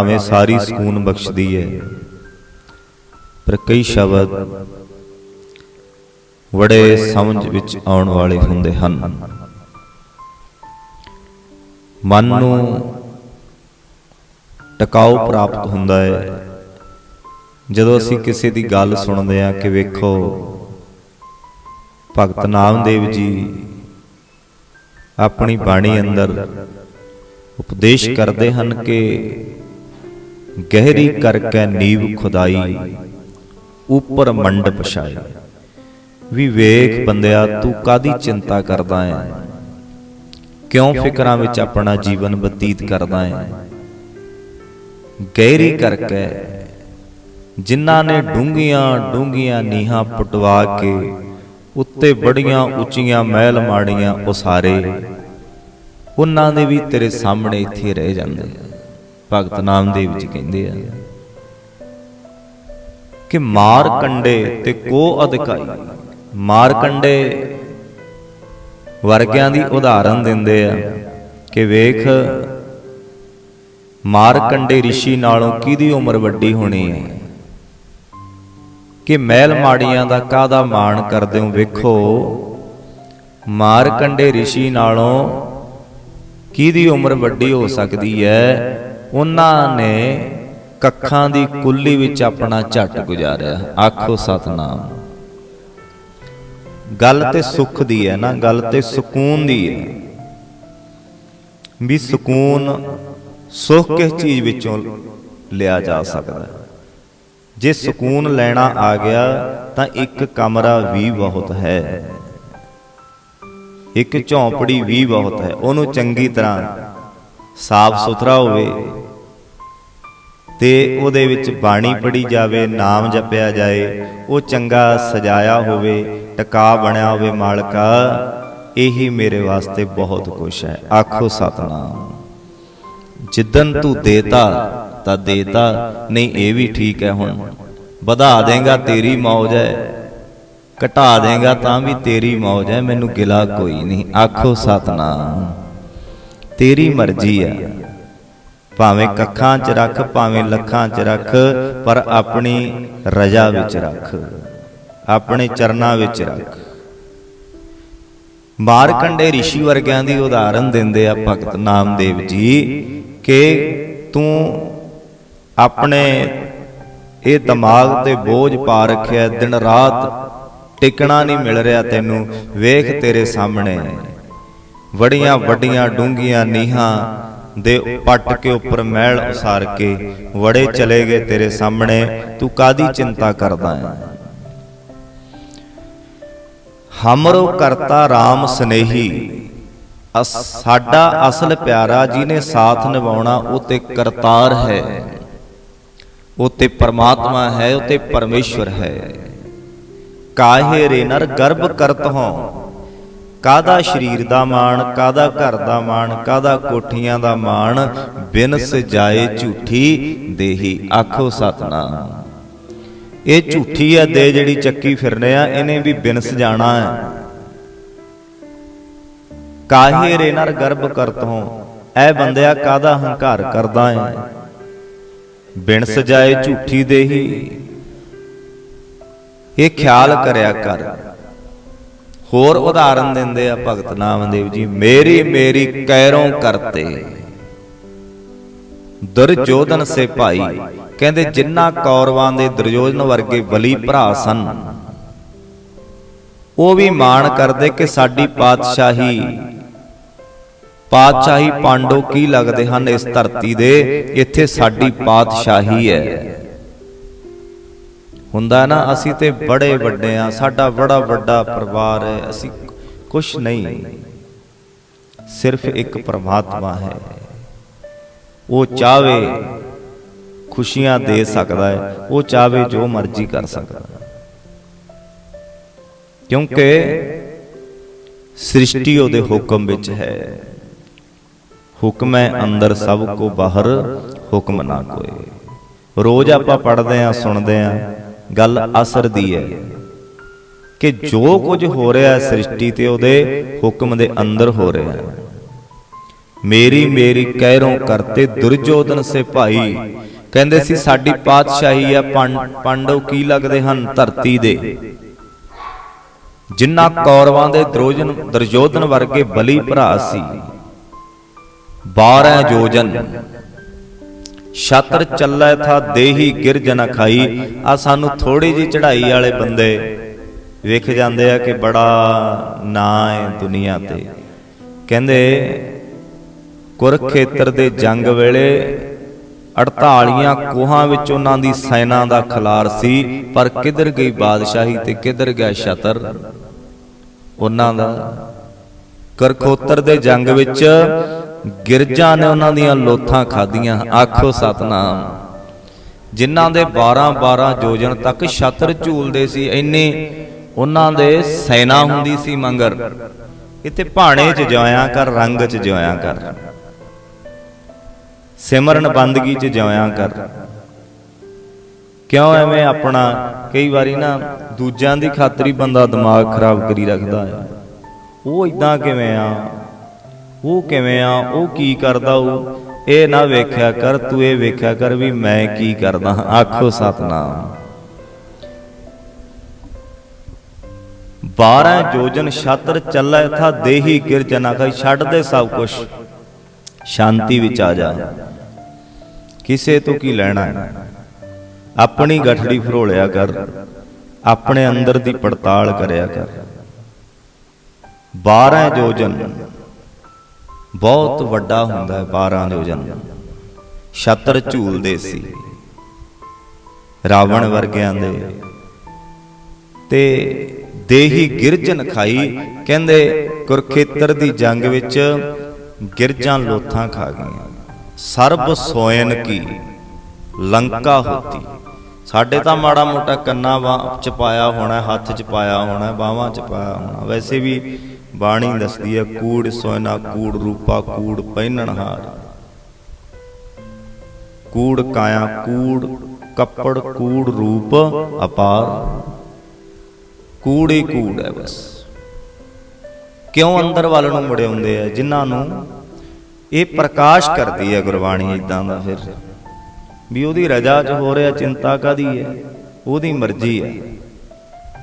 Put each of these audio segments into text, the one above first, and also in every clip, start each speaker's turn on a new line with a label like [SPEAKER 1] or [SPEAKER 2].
[SPEAKER 1] ਭਾਵੇਂ ਸਾਰੀ ਸਕੂਨ ਬਖਸ਼ਦੀ ਹੈ ਪਰ ਕਈ ਸ਼ਬਦ ਬੜੇ ਸਮਝ ਵਿੱਚ ਆਉਣ ਵਾਲੇ ਹੁੰਦੇ ਹਨ। ਮਨ ਨੂੰ ਟਿਕਾਉ ਪ੍ਰਾਪਤ ਹੁੰਦਾ ਹੈ ਜਦੋਂ ਅਸੀਂ ਕਿਸੇ ਦੀ ਗੱਲ ਸੁਣਦੇ ਹਾਂ ਕਿ ਵੇਖੋ ਭਗਤ ਨਾਮਦੇਵ ਜੀ ਆਪਣੀ ਬਾਣੀ ਅੰਦਰ ਉਪਦੇਸ਼ ਕਰਦੇ ਹਨ ਕਿ ਗਹਿਰੀ ਕਰਕੇ ਨੀਵ ਖੁਦਾਈ ਉੱਪਰ ਮੰਡਪ ਛਾਈ ਵੀ ਵੇਖ ਬੰਦਿਆ ਤੂੰ ਕਾਦੀ ਚਿੰਤਾ ਕਰਦਾ ਹੈ? ਕਿਉਂ ਫਿਕਰਾਂ ਵਿੱਚ ਆਪਣਾ ਜੀਵਨ ਬਤੀਤ ਕਰਦਾ ਹੈ? ਗਹਿਰੀ ਕਰਕੇ ਜਿਨ੍ਹਾਂ ਨੇ ਡੂੰਘੀਆਂ ਡੂੰਘੀਆਂ ਨੀਹਾਂ ਪਟਵਾ ਕੇ ਉੱਤੇ ਬੜੀਆਂ ਉੱਚੀਆਂ ਮਹਿਲ ਮਾੜੀਆਂ ਉਸਾਰੇ। ਉਹਨਾਂ ਦੇ ਵੀ ਤੇਰੇ ਸਾਹਮਣੇ ਇੱਥੇ ਰਹਿ ਜਾਂਦੇ ਆ ਭਗਤ ਨਾਮਦੇਵ ਜੀ ਕਹਿੰਦੇ ਆ ਕਿ ਮਾਰ ਕੰਡੇ ਤੇ ਕੋ ਅਧਿਕਾਈ ਮਾਰ ਕੰਡੇ ਵਰਗਿਆਂ ਦੀ ਉਦਾਹਰਨ ਦਿੰਦੇ ਆ ਕਿ ਵੇਖ ਮਾਰ ਕੰਡੇ ઋષਿ ਨਾਲੋਂ ਕਿਹਦੀ ਉਮਰ ਵੱਡੀ ਹੋਣੀ ਹੈ ਕਿ ਮਹਿਲ ਮਾੜੀਆਂ ਦਾ ਕਾਦਾ ਮਾਣ ਕਰਦੇ ਹੋ ਵੇਖੋ ਮਾਰ ਕੰਡੇ ઋષਿ ਨਾਲੋਂ ਕਿਹਦੀ ਉਮਰ ਵੱਡੀ ਹੋ ਸਕਦੀ ਹੈ ਉਹਨਾਂ ਨੇ ਕੱਖਾਂ ਦੀ ਕੁੱਲੀ ਵਿੱਚ ਆਪਣਾ ਝੱਟ ਗੁਜ਼ਾਰਿਆ। ਆਖੋ ਸਤਨਾਮ। ਗੱਲ ਤੇ ਸੁੱਖ ਦੀ ਹੈ ਨਾ, ਗੱਲ ਤੇ ਸਕੂਨ ਦੀ ਹੈ। ਵੀ ਸਕੂਨ ਸੁੱਖ ਕਿਸ ਚੀਜ਼ ਵਿੱਚੋਂ ਲਿਆ ਜਾ ਸਕਦਾ ਜੇ ਸਕੂਨ ਲੈਣਾ ਆ ਗਿਆ, ਤਾਂ ਇੱਕ ਕਮਰਾ ਵੀ ਬਹੁਤ ਹੈ। ਇੱਕ ਝੌਂਪੜੀ ਵੀ ਬਹੁਤ ਹੈ। ਉਹਨੂੰ ਚੰਗੀ ਤਰ੍ਹਾਂ ਸਾਫ਼ ਸੁਥਰਾ ਹੋਵੇ ਤੇ ਉਹਦੇ ਵਿੱਚ ਬਾਣੀ ਪੜੀ ਜਾਵੇ, ਨਾਮ ਜਪਿਆ ਜਾਏ, ਉਹ ਚੰਗਾ ਸਜਾਇਆ ਹੋਵੇ, ਟਿਕਾ ਬਣਿਆ ਹੋਵੇ ਮਾਲਕਾ, ਇਹੀ ਮੇਰੇ ਵਾਸਤੇ ਬਹੁਤ ਕੁਛ ਹੈ। ਆਖੋ ਸਤਨਾਮ। ਜਿੱਦਨ ਤੂੰ ਦੇਤਾ, ਤਾਂ ਦੇਤਾ, ਨਹੀਂ ਇਹ ਵੀ ਠੀਕ ਹੈ ਹੁਣ। ਵਧਾ ਦੇਗਾ ਤੇਰੀ ਮੌਜ ਹੈ, ਘਟਾ ਦੇਗਾ ਤਾਂ ਵੀ ਤੇਰੀ ਮੌਜ ਹੈ, ਮੈਨੂੰ ਗਿਲਾ ਕੋਈ ਨਹੀਂ। ਆਖੋ ਸਤਨਾਮ। ਤੇਰੀ ਮਰਜ਼ੀ ਹੈ। ਭਾਵੇਂ ਕੱਖਾਂ 'ਚ ਰੱਖ ਭਾਵੇਂ ਲੱਖਾਂ 'ਚ ਰੱਖ ਪਰ ਆਪਣੀ ਰਜ਼ਾ ਵਿੱਚ ਰੱਖ। ਆਪਣੇ ਚਰਨਾਂ ਵਿੱਚ ਰੱਖ। ਮਾਰਕੰਡੇ ઋષਿ ਵਰਗਿਆਂ ਦੀ ਉਦਾਹਰਨ ਦਿੰਦੇ ਆ ਭਗਤ ਨਾਮਦੇਵ ਜੀ ਕਿ ਤੂੰ ਆਪਣੇ ਇਹ ਦਿਮਾਗ ਤੇ ਬੋਝ ਪਾ ਰੱਖਿਆ ਦਿਨ ਰਾਤ ਟਿਕਣਾ ਨਹੀਂ ਮਿਲ ਰਿਹਾ ਤੈਨੂੰ ਵੇਖ ਤੇਰੇ ਸਾਹਮਣੇ। ਵੜੀਆਂ ਵੱਡੀਆਂ ਡੂੰਗੀਆਂ ਨੀਹਾਂ ਦੇ ਪੱਟ ਕੇ ਉੱਪਰ ਮਹਿਲ ਉਸਾਰ ਕੇ ਵੜੇ ਚਲੇ ਗਏ ਤੇਰੇ ਸਾਹਮਣੇ, ਤੂੰ ਕਾਦੀ ਚਿੰਤਾ ਕਰਦਾ ਹੈ? ਹਮਰੋ ਕਰਤਾ RAM ਸਨੇਹੀ ਸਾਡਾ ਅਸਲ ਪਿਆਰਾ ਜਿਹਨੇ ਸਾਥ ਨਿਭਾਉਣਾ, ਉਹ ਤੇ ਕਰਤਾਰ ਹੈ। ਉਹ ਤੇ ਪਰਮਾਤਮਾ ਹੈ, ਉਹ ਤੇ ਪਰਮੇਸ਼ਵਰ ਹੈ। ਕਾਹੇ ਰੇ ਨਰ ਗਰਭ ਕਰਤ ਹੋ? ਕਾਦਾ ਸ਼ਰੀਰ ਦਾ ਮਾਣ ਕਾਦਾ ਘਰ ਦਾ ਮਾਣ ਕਾਦਾ ਕੋਠੀਆਂ ਦਾ ਮਾਣ? ਬਿਨ ਸਜਾਏ ਝੂਠੀ ਦੇਹੀ ਆਖੋ ਸਤਨਾਮ। ਇਹ ਝੂਠੀ ਹੈ ਦੇ ਜਿਹੜੀ ਚੱਕੀ ਫਿਰਨੇ ਆ, ਇਹਨੇ ਵੀ ਬਿਨ ਸਜਾਣਾ ਹੈ। ਕਾਹੇ ਰੇ ਨਰ ਗਰਭ ਕਰਤ ਹੋ? ਐ ਬੰਦਿਆ ਕਾਦਾ ਹੰਕਾਰ ਕਰਦਾ ਹੈ? ਬਿਨ ਸਜਾਏ ਝੂਠੀ ਦੇਹੀ। ਇਹ ਖਿਆਲ ਕਰਿਆ ਕਰ। ਹੋਰ ਉਦਾਹਰਨ ਦਿੰਦੇ ਆ ਭਗਤ ਨਾਮਦੇਵ ਜੀ, ਮੇਰੀ ਮੇਰੀ ਕੈਰੋਂ ਕਰਤੇ। ਦੁਰਜੋਧਨ ਸੇ ਭਾਈ। ਕਹਿੰਦੇ, ਜਿੰਨਾ ਕੌਰਵਾਂ ਦੇ ਦੁਰਯੋਧਨ ਵਰਗੇ ਬਲੀ ਭਰਾ ਸਨ, ਉਹ ਵੀ ਮਾਣ ਕਰਦੇ ਕਿ ਸਾਡੀ ਪਾਤਸ਼ਾਹੀ ਪਾਤਸ਼ਾਹੀ ਪਾਂਡੋ ਕੀ ਲੱਗਦੇ ਹਨ ਇਸ ਧਰਤੀ ਦੇ? ਇੱਥੇ ਸਾਡੀ ਪਾਤਸ਼ਾਹੀ ਹੈ। ਹੁੰਦਾ ਨਾ, ਅਸੀਂ ਤੇ ਬੜੇ ਵੱਡੇ ਆ, ਸਾਡਾ ਬੜਾ ਵੱਡਾ ਪਰਿਵਾਰ ਹੈ, ਅਸੀਂ ਕੁਝ ਨਹੀਂ। ਸਿਰਫ ਇੱਕ ਪਰਮਾਤਮਾ ਹੈ। ਉਹ ਚਾਵੇ ਖੁਸ਼ੀਆਂ ਦੇ ਸਕਦਾ ਹੈ, ਉਹ ਚਾਵੇ ਜੋ ਮਰਜ਼ੀ ਕਰ ਸਕਦਾ ਕਿਉਂਕਿ ਸ੍ਰਿਸ਼ਟੀ ਉਹਦੇ ਹੁਕਮ ਵਿੱਚ ਹੈ। ਹੁਕਮ ਹੈ ਅੰਦਰ ਸਭ ਕੋ ਬਾਹਰ, ਹੁਕਮ ਨਾ ਕੋਏ ਰੋਜ਼ ਆਪਾਂ ਪੜ੍ਹਦੇ ਆ, ਸੁਣਦੇ ਆ ਗੱਲ ਅਸਰ ਦੀ ਹੈ। ਕਿ ਜੋ ਕੁਝ ਹੋ ਰਿਹਾ ਹੈ ਸ੍ਰਿਸ਼ਟੀ ਤੇ ਉਹਦੇ ਹੁਕਮ ਦੇ ਅੰਦਰ ਹੋ ਰਿਹਾ ਹੈ ਮੇਰੀ ਮੇਰੀ ਕਹਿਰੋਂ ਕਰਤੇ ਦੁਰਜੋਧਨ ਸੇ ਭਾਈ। ਕਹਿੰਦੇ ਸੀ ਸਾਡੀ ਪਾਤਸ਼ਾਹੀ ਆ ਪੰਡ- ਪਾਂਡਵ ਕੀ ਲੱਗਦੇ ਹਨ? ਧਰਤੀ ਦੇ। ਜਿਨ੍ਹਾਂ ਕੌਰਵਾਂ ਦੇ ਦਰੋਜਨ ਦੁਰਜੋਧਨ ਵਰਗੇ ਬਲੀ ਭਰਾ ਸੀ। 12 ਜੋਜਨ। ਛਤਰ ਚੱਲੈ ਥਾ ਦੇਹੀ ਗਿਰਜਨ ਖਾਈ। ਆ ਸਾਨੂੰ ਥੋੜੀ ਜੀ ਚੜ੍ਹਾਈ ਵਾਲੇ ਬੰਦੇ ਵੇਖ ਜਾਂਦੇ ਆ ਕਿ ਬੜਾ ਨਾਂ ਹੈ ਦੁਨੀਆ ਤੇ। ਕਹਿੰਦੇ ਕੁਰਖੇਤਰ ਦੇ ਜੰਗ ਵੇਲੇ 48 ਕੋਹਾਂ ਵਿੱਚ ਉਹਨਾਂ ਦੀ ਸੈਨਾ ਦਾ ਖਲਾਰ ਸੀ, ਪਰ ਕਿੱਧਰ ਗਈ ਬਾਦਸ਼ਾਹੀ ਤੇ ਕਿੱਧਰ ਗਿਆ ਛਤਰ? ਉਹਨਾਂ ਦਾ ਕਰਖੋਤਰ ਦੇ ਜੰਗ ਵਿੱਚ ਗਿਰਜਾ ਨੇ ਉਹਨਾਂ ਦੀਆਂ ਲੋਥਾਂ ਖਾਧੀਆਂ। ਆਖੋ ਸਤਨਾਮ, ਜਿਨ੍ਹਾਂ ਦੇ 12 12 ਜੋਜਨ ਤੱਕ ਛਤਰ ਝੂਲਦੇ ਸੀ, ਇੰਨੇ ਉਹਨਾਂ ਦੇ ਸੈਨਾ ਹੁੰਦੀ ਸੀ ਮੰਗਰ। ਇੱਥੇ ਭਾਣੇ 'ਚ ਜਿਉਇਆ ਕਰ, ਰੰਗ 'ਚ ਜਿਉਇਆ ਕਰ। ਸਿਮਰਨ ਬੰਦਗੀ 'ਚ ਜਿਉਇਆ ਕਰ। ਕਿਉਂ ਐਵੇਂ ਆਪਣਾ ਕਈ ਵਾਰੀ ਨਾ ਦੂਜਿਆਂ ਦੀ ਖਾਤਰੀ ਬੰਦਾ ਦਿਮਾਗ ਖਰਾਬ ਕਰੀ ਰੱਖਦਾ ਹੈ। ਉਹ ਇਦਾਂ ਕਿਵੇਂ ਆ? ਉਹ ਕਿਵੇਂ ਆ? ਉਹ ਕੀ ਕਰਦਾ ਉਹ? ਇਹ ਨਾ ਵੇਖਿਆ ਕਰ, ਤੂੰ ਇਹ ਵੇਖਿਆ ਕਰ ਵੀ ਮੈਂ ਕੀ ਕਰਦਾ ਹਾਂ। ਆਖੋ ਸਤਨਾਮ। 12 ਜੋਜਨ ਛਤਰ ਚੱਲੈ ਥਾ ਦੇਹੀ ਗਿਰਜਨਾ ਕਾ ਛੱਡ ਦੇ ਸਭ ਕੁਛ। ਸ਼ਾਂਤੀ ਵਿੱਚ ਆ ਜਾ। ਕਿਸੇ ਤੋਂ ਕੀ ਲੈਣਾ? ਹੈ ਆਪਣੀ ਗਠੜੀ ਫਰੋਲਿਆ ਕਰ। ਆਪਣੇ ਅੰਦਰ ਦੀ ਪੜਤਾਲ ਕਰਿਆ ਕਰ। 12 ਜੋਜਨ ਬਹੁਤ ਵੱਡਾ ਹੁੰਦਾ ਹੈ 12 ਜੋਜਨ ਛਤਰ ਝੂਲਦੇ ਸੀ। ਰਾਵਣ ਵਰਗਿਆਂ ਦੇ। ਤੇ ਦੇਹੀ ਗਿਰਜਨ ਖਾਈ, ਕਹਿੰਦੇ ਕੁਰਖੇਤਰ ਦੀ ਜੰਗ ਵਿੱਚ ਗਿਰਜਾਂ ਲੋਥਾਂ ਖਾ ਗਈਆਂ। ਸਰਬ ਸੋਇਨ ਕੀ, ਲੰਕਾ ਹੋਤੀ। ਸਾਡੇ ਤਾਂ ਮਾੜਾ ਮੋਟਾ ਕੰਨਾ ਚ ਪਾਇਆ ਹੋਣਾ, ਹੱਥ ਚ ਪਾਇਆ ਹੋਣਾ, ਬਾਹਾਂ ਚ ਪਾਇਆ ਹੋਣਾ, ਵੈਸੇ ਵੀ ਬਾਣੀ ਦੱਸਦੀ ਹੈ, ਕੂੜ ਸੋਨਾ, ਕੂੜ ਰੂਪਾ, ਕੂੜ ਪਹਿਨਣ ਕੂੜ ਕਾਇਆ, ਕੂੜ ਕੱਪੜ, ਕੂੜ ਰੂਪ ਅਪਾਰ। ਕੂੜ ਕੂੜ ਹੈ ਬਸ। ਕਿਉਂ ਅੰਦਰ ਵੱਲ ਨੂੰ ਮੁੜੇ ਹੁੰਦੇ ਆ? ਜਿਨ੍ਹਾਂ ਨੂੰ ਇਹ ਪ੍ਰਕਾਸ਼ ਕਰਦੀ ਹੈ ਗੁਰਬਾਣੀ ਇਦਾਂ ਦਾ ਫਿਰ। ਵੀ ਉਹਦੀ ਰਜਾ 'ਚ ਹੋ ਰਿਹਾ ਚਿੰਤਾ ਕਾਦੀ ਹੈ? ਉਹਦੀ ਮਰਜ਼ੀ ਹੈ।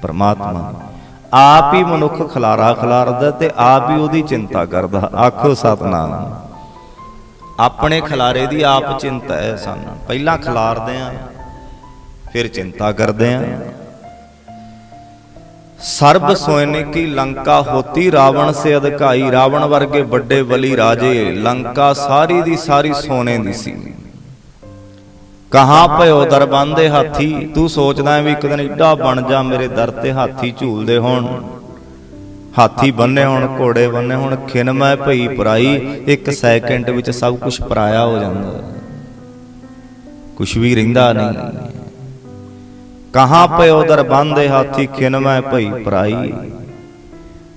[SPEAKER 1] ਪਰਮਾਤਮਾ ਆਪ ਹੀ ਮਨੁੱਖ ਖਲਾਰਾ ਖਲਾਰਦਾ ਤੇ ਆਪ ਹੀ ਉਹਦੀ ਚਿੰਤਾ ਕਰਦਾ। ਆਖੋ ਸਤਨਾਮ। ਆਪਣੇ ਖਲਾਰੇ ਦੀ ਆਪ ਚਿੰਤਾ ਹੈ ਸਾਨੂੰ। ਪਹਿਲਾਂ ਖਲਾਰਦੇ ਆਂ ਫਿਰ ਚਿੰਤਾ ਕਰਦੇ ਆਂ ਸਰਬ ਸੋਇਨੇ ਕੀ ਲੰਕਾ ਹੋਤੀ ਰਾਵਣ ਸੇ ਅਧਿਕਾਈ। ਰਾਵਣ ਵਰਗੇ ਵੱਡੇ ਬਲੀ ਰਾਜੇ, ਲੰਕਾ ਸਾਰੀ ਦੀ ਸਾਰੀ ਸੋਨੇ ਦੀ ਸੀ। ਕਹਾਂ ਭਇਓ ਦਰਬੰਦੇ ਹਾਥੀ? ਤੂੰ ਸੋਚਦਾ ਵੀ ਇੱਕ ਦਿਨ ਏਡਾ ਬਣ ਜਾ ਮੇਰੇ ਦਰ ਤੇ ਹਾਥੀ ਝੂਲਦੇ ਹੋਣ। ਹਾਥੀ ਬੰਨੇ ਹੋਣ ਘੋੜੇ ਬੰਨੇ ਹੋਣ ਖਿਨਮੈ ਭਈ ਪਰਾਈ ਇੱਕ ਸੈਕਿੰਡ ਵਿੱਚ ਸਭ ਕੁਝ ਪਰਾਇਆ ਹੋ ਜਾਂਦਾ। ਕੁਝ ਵੀ ਰਹਿੰਦਾ ਨਹੀਂ। ਕਹਾਂ ਪਇਓ ਦਰਬੰਦੇ ਹਾਥੀ ਖਿਨਮੈ ਭਈ ਪਰਾਈ।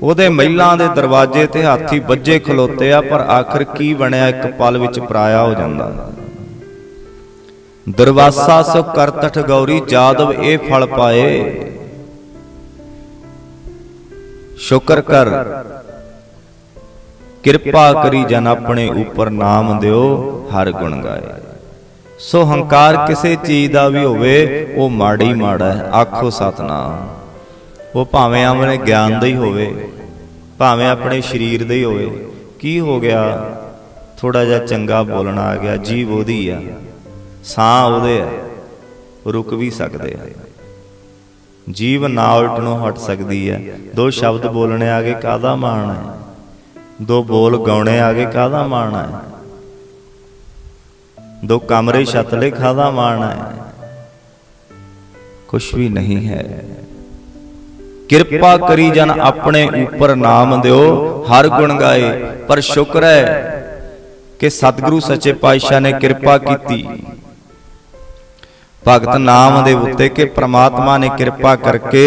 [SPEAKER 1] ਉਹਦੇ ਮਹਿਲਾਂ ਦੇ ਦਰਵਾਜ਼ੇ ਤੇ ਹਾਥੀ ਵੱਜੇ ਖਲੋਤੇ ਆ ਪਰ ਆਖਰ ਕੀ ਬਣਿਆ? ਇੱਕ ਪਲ ਵਿੱਚ ਪਰਾਇਆ ਹੋ ਜਾਂਦਾ। ਦਰਵਾਸਾ ਸੋ ਕਰਤਠ ਗੌਰੀ, ਜਾਦਵ ਇਹ ਫਲ ਪਾਏ। ਸ਼ੁਕਰ ਕਰ। ਕਿਰਪਾ ਕਰੀ ਜਨ ਆਪਣੇ ਉੱਪਰ ਨਾਮ ਦਿਓ, ਹਰ ਗੁਣ ਗਾਏ। ਸੋ ਹੰਕਾਰ ਕਿਸੇ ਚੀਜ਼ ਦਾ ਵੀ ਹੋਵੇ, ਉਹ ਮਾੜੀ ਮਾੜਾ ਹੈ, ਆਖੋ ਸਤਨਾਮ। ਉਹ ਭਾਵੇਂ ਆਪਣੇ ਗਿਆਨ ਦਾ ਹੀ ਹੋਵੇ, ਭਾਵੇਂ ਆਪਣੇ ਸਰੀਰ ਦਾ ਹੀ ਹੋਵੇ, ਕੀ ਹੋ ਗਿਆ? ਥੋੜਾ ਜਿਹਾ ਚੰਗਾ ਬੋਲਣਾ ਆ ਗਿਆ, ਜੀਵ ਉਹਦੀ ਆ। ਸਾਹ ਉਹਦੇ ਹੈ ਰੁਕ ਵੀ ਸਕਦੇ ਆ। ਜੀਵ ਨਾ ਉਲਟਣੋਂ ਹਟ ਸਕਦੀ ਹੈ ਦੋ ਸ਼ਬਦ ਬੋਲਣੇ ਆ ਗਏ ਕਾਦਾ ਮਾਣ ਹੈ ਦੋ ਬੋਲ ਗਾਉਣੇ ਆ ਗਏ ਕਾਦਾ ਮਾਣ ਹੈ ਦੋ ਕਮਰੇ ਛਤਲੇ ਖਾਦਾ ਮਾਣ ਹੈ ਕੁਛ ਵੀ ਨਹੀਂ ਹੈ। ਕਿਰਪਾ ਕਰੀ ਜਨ ਆਪਣੇ ਉੱਪਰ ਨਾਮ ਦਿਓ, ਹਰ ਗੁਣ ਗਾਏ, ਪਰ ਸ਼ੁਕਰ ਹੈ ਕਿ ਸਤਿਗੁਰੂ ਸੱਚੇ ਪਾਤਸ਼ਾਹ ਨੇ ਕਿਰਪਾ ਕੀਤੀ। ਭਗਤ ਨਾਮਦੇਵ ਉੱਤੇ ਕਿ ਪ੍ਰਮਾਤਮਾ ਨੇ ਕਿਰਪਾ ਕਰਕੇ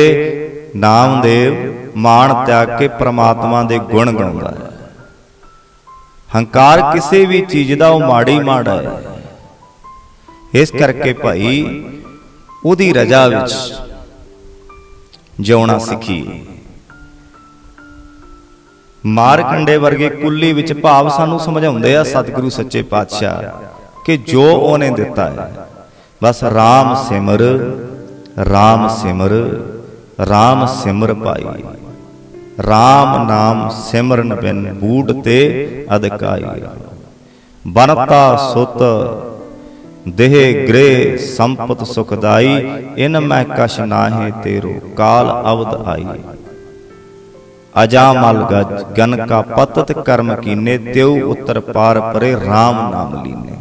[SPEAKER 1] ਨਾਮਦੇਵ ਮਾਣ ਤਿਆਗ ਕੇ ਪ੍ਰਮਾਤਮਾ ਦੇ ਗੁਣ ਗਾਉਂਦਾ ਹੈ। ਹੰਕਾਰ ਕਿਸੇ ਵੀ ਚੀਜ਼ ਦਾ ਉਹ ਮਾੜੀ ਮਾੜਾ ਹੈ। ਇਸ ਕਰਕੇ ਭਾਈ ਉਹਦੀ ਰਜਾ ਵਿੱਚ ਜਿਉਣਾ ਸਿੱਖੀਏ ਮਾਰਕੰਡੇ ਵਰਗੇ ਕੁੱਲੀ ਵਿੱਚ ਭਾਵ ਸਾਨੂੰ ਸਮਝਾਉਂਦੇ ਆ ਸਤਿਗੁਰੂ ਸੱਚੇ ਪਾਤਸ਼ਾਹ ਕਿ ਜੋ ਉਹਨੇ ਦਿੱਤਾ ਹੈ ਬਸ RAM ਸਿਮਰ RAM ਸਿਮਰ RAM ਸਿਮਰ ਪਾਈ RAM ਨਾਮ ਸਿਮਰਨ ਬਿਨ ਬੂਟ ਤੇ ਅਧਿਕਾਈ। ਬਨਤਾ ਸੁਤ, ਦੇਹ ਗ੍ਰੇ ਸੰਪਤ ਸੁਖਦਾਈ, ਇਨ ਮੈਂ ਕਛ ਨਾਹੀ ਤੇਰੋ ਕਾਲ ਅਵਦ ਆਈ। ਅਜਾ ਮਲ ਗਜ, ਗਨ ਕਾ ਪਤਤ ਕਰਮ ਕੀਨੇ, ਤਿਉ ਉਤਰ ਪਾਰ ਪਰੇ RAM ਨਾਮ ਲੀਨੇ।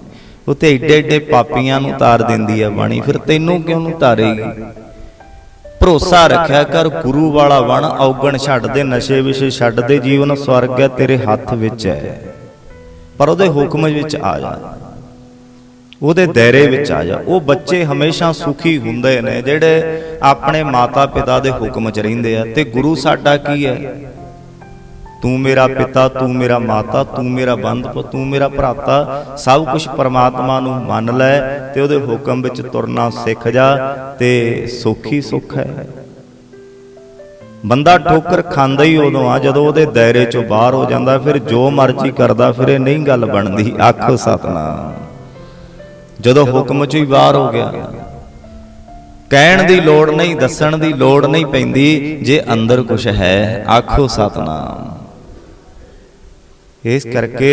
[SPEAKER 1] ਉਹ ਤੇ ਏਡੇ ਏਡੇ ਪਾਪੀਆਂ ਨੂੰ ਤਾਰ ਦਿੰਦੀ ਆ ਬਾਣੀ, ਫਿਰ ਤੈਨੂੰ ਕਿਉਂ ਨੂੰ ਤਾਰੇਗੀ? ਭਰੋਸਾ ਰੱਖਿਆ ਕਰ, ਗੁਰੂ ਵਾਲਾ ਬਣ ਔਗਣ ਛੱਡ ਦੇ, ਨਸ਼ੇ ਵਿਸ਼ੇ ਛੱਡ ਦੇ, ਜੀਵਨ ਸਵਰਗ ਹੈ ਤੇਰੇ ਹੱਥ ਵਿੱਚ ਹੈ। ਪਰ ਉਹਦੇ ਹੁਕਮ ਵਿੱਚ ਆ ਜਾ। ਉਹਦੇ ਦਾਇਰੇ ਵਿੱਚ ਆ ਜਾ। ਉਹ ਬੱਚੇ ਹਮੇਸ਼ਾ ਸੁਖੀ ਹੁੰਦੇ ਨੇ, ਜਿਹੜੇ ਆਪਣੇ ਮਾਤਾ ਪਿਤਾ ਦੇ ਹੁਕਮ 'ਚ ਰਹਿੰਦੇ ਆ ਤੇ ਗੁਰੂ ਸਾਡਾ ਕੀ ਹੈ? ਤੂੰ ਮੇਰਾ ਪਿਤਾ, ਤੂੰ ਮੇਰਾ ਮਾਤਾ, ਤੂੰ ਮੇਰਾ ਬੰਧਪ ਤੂੰ ਮੇਰਾ ਭਰਾਤਾ, ਸਭ ਕੁਝ ਪਰਮਾਤਮਾ ਨੂੰ ਮੰਨ ਲੈ ਤੇ ਉਹਦੇ ਹੁਕਮ ਵਿੱਚ ਤੁਰਨਾ ਸਿੱਖ ਜਾ ਤੇ ਸੁਖੀ ਸੁਖ ਹੈ। ਬੰਦਾ ਠੋਕਰ ਖਾਂਦਾ ਹੀ ਉਦੋਂ ਆ, ਜਦੋਂ ਉਹਦੇ ਦਾਇਰੇ ਚੋਂ ਬਾਹਰ ਹੋ ਜਾਂਦਾ, ਫਿਰ ਜੋ ਮਰਜ਼ੀ ਕਰਦਾ, ਫਿਰ ਇਹ ਨਹੀਂ ਗੱਲ ਬਣਦੀ। ਆਖੋ ਸਤਨਾਮ। ਜਦੋਂ ਹੁਕਮ ਚੋਂ ਹੀ ਬਾਹਰ ਹੋ ਗਿਆ, ਕਹਿਣ ਦੀ ਲੋੜ ਨਹੀਂ, ਦੱਸਣ ਦੀ ਲੋੜ ਨਹੀਂ ਪੈਂਦੀ, ਜੇ ਅੰਦਰ ਕੁਝ ਹੈ, ਆਖੋ ਸਤਨਾਮ। ਇਸ ਕਰਕੇ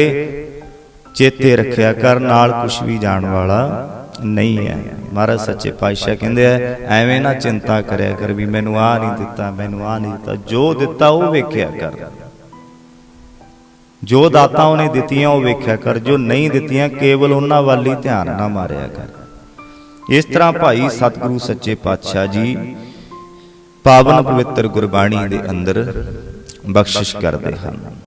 [SPEAKER 1] ਚੇਤੇ ਰੱਖਿਆ ਕਰ, ਨਾਲ ਕੁਝ ਵੀ ਜਾਣ ਵਾਲਾ ਨਹੀਂ ਹੈ। ਮਹਾਰਾਜ ਸੱਚੇ ਪਾਤਸ਼ਾਹ ਕਹਿੰਦੇ ਆ, ਐਵੇਂ ਨਾ ਚਿੰਤਾ ਕਰਿਆ ਕਰ ਵੀ ਮੈਨੂੰ ਆ ਨਹੀਂ ਦਿੱਤਾ, ਮੈਨੂੰ ਆ ਨਹੀਂ ਦਿੱਤਾ। ਜੋ ਦਿੱਤਾ ਉਹ ਵੇਖਿਆ ਕਰ। ਜੋ ਦਾਤਾ ਉਹਨੇ ਦਿੱਤੀਆਂ, ਉਹ ਵੇਖਿਆ ਕਰ। ਜੋ ਨਹੀਂ ਦਿੱਤੀਆਂ, ਕੇਵਲ ਉਹਨਾਂ ਵੱਲ ਹੀ ਧਿਆਨ ਨਾ ਮਾਰਿਆ ਕਰ। ਇਸ ਤਰ੍ਹਾਂ ਭਾਈ ਸਤਿਗੁਰੂ ਸੱਚੇ ਪਾਤਸ਼ਾਹ ਜੀ ਪਾਵਨ ਪਵਿੱਤਰ ਗੁਰਬਾਣੀ ਦੇ ਅੰਦਰ ਬਖਸ਼ਿਸ਼ ਕਰਦੇ ਹਨ।